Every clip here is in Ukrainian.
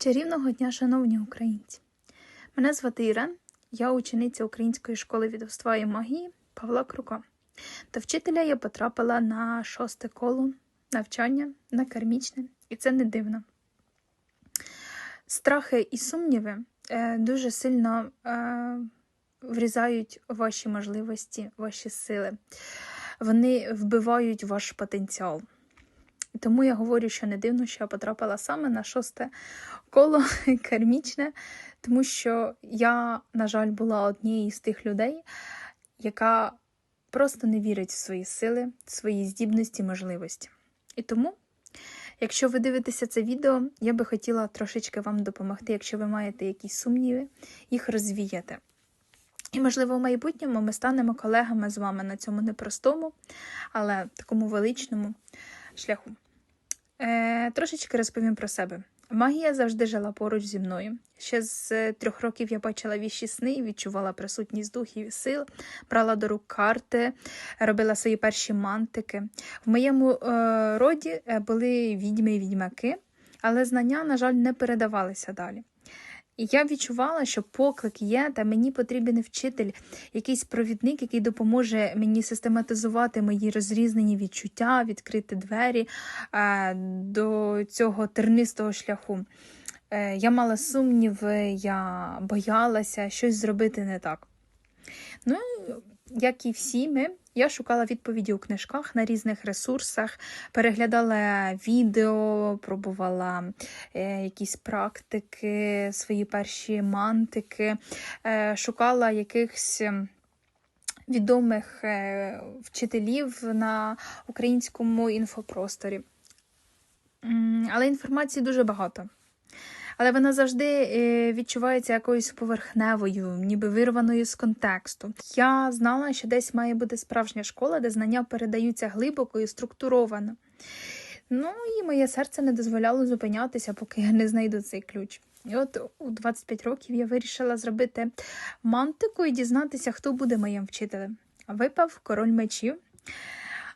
Чарівного дня, шановні українці! Мене звати Ірен, я учениця Української школи відовства і магії Павла Крука. До вчителя я потрапила на шосте коло навчання на кармічне, і це не дивно. Страхи і сумніви е, дуже сильно е, врізають ваші можливості, ваші сили. Вони вбивають ваш потенціал. І тому я говорю, що не дивно, що я потрапила саме на шосте коло кармічне, тому що я, на жаль, була однією з тих людей, яка просто не вірить в свої сили, в свої здібності, можливості. І тому, якщо ви дивитеся це відео, я би хотіла трошечки вам допомогти, якщо ви маєте якісь сумніви, їх розвіяти. І, можливо, в майбутньому ми станемо колегами з вами на цьому непростому, але такому величному шляху. Е, Трошечки розповім про себе. Магія завжди жила поруч зі мною. Ще з трьох років я бачила віщі сни, відчувала присутність духів і сил, брала до рук карти, робила свої перші мантики. В моєму е, роді е, були відьми і відьмаки, але знання, на жаль, не передавалися далі. І я відчувала, що поклик є, та мені потрібен вчитель, якийсь провідник, який допоможе мені систематизувати мої розрізнені відчуття, відкрити двері е, до цього тернистого шляху. Е, я мала сумніви, я боялася щось зробити не так. Ну, як і всі ми, я шукала відповіді у книжках на різних ресурсах, переглядала відео, пробувала е, якісь практики, свої перші мантики, е, шукала якихось. ем, Відомих е, вчителів на українському інфопросторі. Але інформації дуже багато. Але вона завжди е, відчувається якоюсь поверхневою, ніби вирваною з контексту. Я знала, що десь має бути справжня школа, де знання передаються глибоко і структуровано. Ну і моє серце не дозволяло зупинятися, поки я не знайду цей ключ. І от у 25 років я вирішила зробити мантику і дізнатися, хто буде моїм вчителем. Випав король мечів.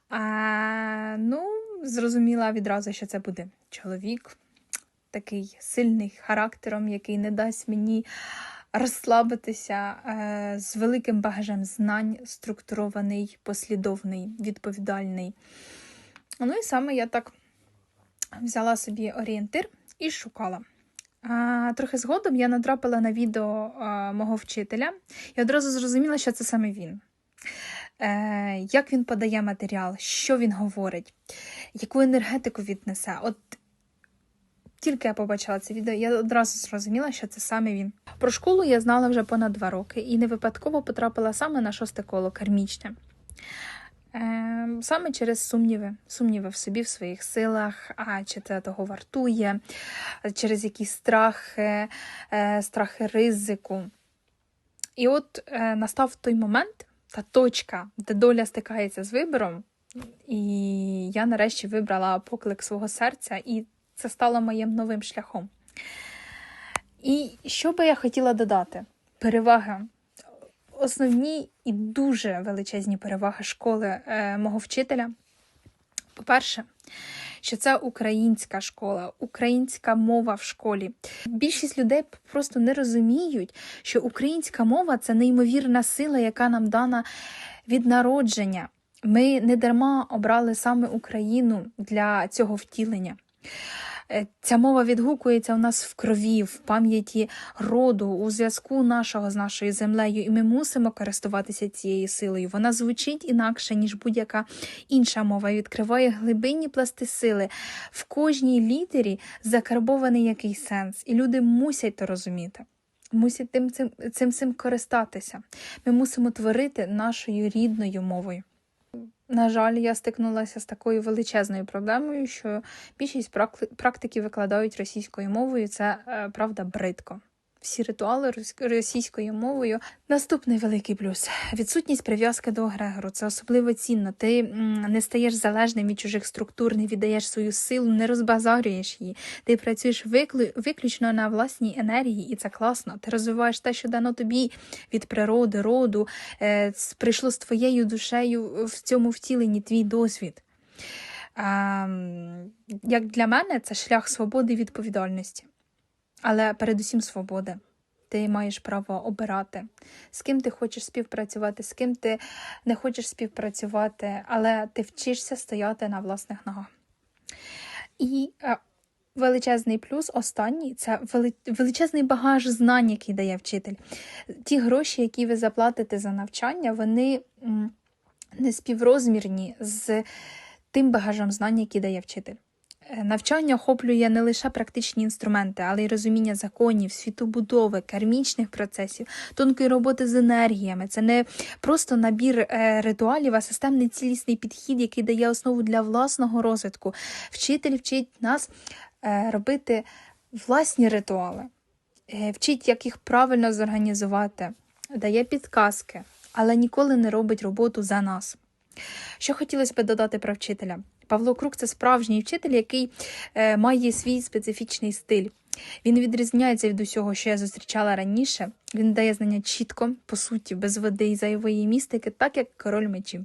А, ну, зрозуміла відразу, що це буде чоловік, такий сильний характером, який не дасть мені розслабитися е, з великим багажем знань, структурований, послідовний, відповідальний. Ну і саме я так взяла собі орієнтир і шукала. А, трохи згодом я натрапила на відео а, мого вчителя і одразу зрозуміла, що це саме він. Е, як він подає матеріал, що він говорить, яку енергетику віднесе. От тільки я побачила це відео, я одразу зрозуміла, що це саме він. Про школу я знала вже понад два роки і не випадково потрапила саме на шосте коло кармічне. Е, Саме через сумніви, сумніви в собі, в своїх силах, а чи це того вартує, через якісь страхи, е, страхи ризику. І от е, настав той момент, та точка, де доля стикається з вибором, і я нарешті вибрала поклик свого серця, і це стало моїм новим шляхом. І що би я хотіла додати? Переваги. Основні і дуже величезні переваги школи е, мого вчителя. По-перше, що це українська школа, українська мова в школі. Більшість людей просто не розуміють, що українська мова це неймовірна сила, яка нам дана від народження. Ми не дарма обрали саме Україну для цього втілення. Е, Ця мова відгукується у нас в крові, в пам'яті роду, у зв'язку нашого з нашою землею, і ми мусимо користуватися цією силою. Вона звучить інакше, ніж будь-яка інша мова, і відкриває глибинні пласти сили. В кожній літері закарбований якийсь сенс, і люди мусять то розуміти. Мусять тим цим, цим, цим користатися. Ми мусимо творити нашою рідною мовою. На жаль, я стикнулася з такою величезною проблемою, що більшість практиків викладають російською мовою. Це е, правда бридко. Всі ритуали рос- російською мовою. Наступний великий плюс відсутність прив'язки до Грегору. Це особливо цінно. Ти не стаєш залежним від чужих структур, не віддаєш свою силу, не розбазарюєш її. Ти працюєш виклю- виключно на власній енергії, і це класно. Ти розвиваєш те, що дано тобі від природи, роду, е, прийшло з твоєю душею в цьому втіленні твій досвід. Як для мене, це шлях свободи і відповідальності. Але передусім свободи. Ти маєш право обирати, з ким ти хочеш співпрацювати, з ким ти не хочеш співпрацювати, але ти вчишся стояти на власних ногах. І е, величезний плюс останній це величезний багаж знань, який дає вчитель. Ті гроші, які ви заплатите за навчання, вони не співрозмірні з тим багажем знань, який дає вчитель. Навчання охоплює не лише практичні інструменти, але й розуміння законів, світобудови, кармічних процесів, тонкої роботи з енергіями. Це не просто набір е, ритуалів, а системний цілісний підхід, який дає основу для власного розвитку. Вчитель вчить нас е, робити власні ритуали, е, вчить, як їх правильно зорганізувати, дає підказки, але ніколи не робить роботу за нас. Що хотілося б додати про вчителя? Павло Крук це справжній вчитель, який е, має свій специфічний стиль. Він відрізняється від усього, що я зустрічала раніше. Він дає знання чітко, по суті, без води і зайвої містики, так як король мечів.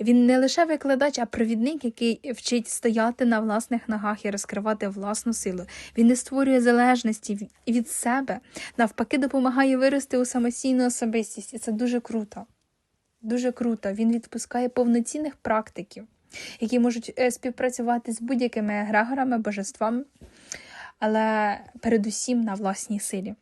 Він не лише викладач, а провідник, який вчить стояти на власних ногах і розкривати власну силу. Він не створює залежності від- себе, навпаки, допомагає вирости у самостійну особистість, і це дуже круто. Дуже круто. Він відпускає повноцінних практиків, які можуть е, співпрацювати з будь-якими егрегорами, божествами, але передусім на власній силі.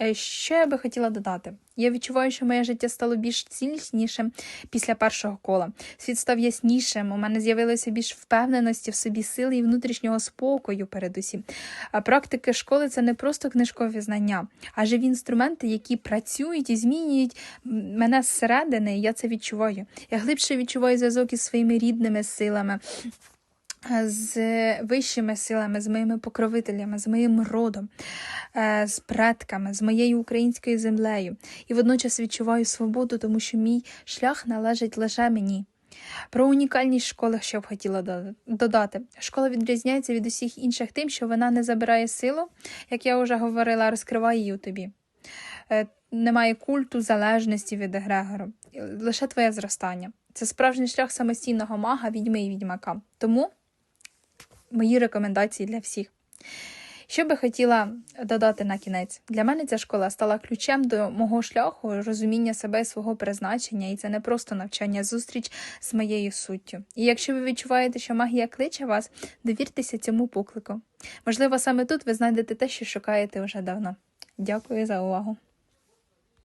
Е, Що я би хотіла додати? Я відчуваю, що моє життя стало більш ціліснішим після першого кола. Світ став яснішим, у мене з'явилося більш впевненості в собі сили і внутрішнього спокою передусім. А практики школи це не просто книжкові знання, а живі інструменти, які працюють і змінюють мене зсередини, я це відчуваю. Я глибше відчуваю зв'язок із своїми рідними силами. З вищими силами, з моїми покровителями, з моїм родом, е, з предками, з моєю українською землею. І водночас відчуваю свободу, тому що мій шлях належить лише мені. Про унікальність школи, що б хотіла додати. Школа відрізняється від усіх інших тим, що вона не забирає силу, як я вже говорила, розкриває її у тобі. Е, Немає культу залежності від егрегору, лише твоє зростання. Це справжній шлях самостійного мага, відьми і відьмака. Тому мої рекомендації для всіх. Що би хотіла додати на кінець? Для мене ця школа стала ключем до мого шляху, розуміння себе і свого призначення, і це не просто навчання, а зустріч з моєю суттю. І якщо ви відчуваєте, що магія кличе вас, довіртеся цьому поклику. Можливо, саме тут ви знайдете те, що шукаєте вже давно. Дякую за увагу.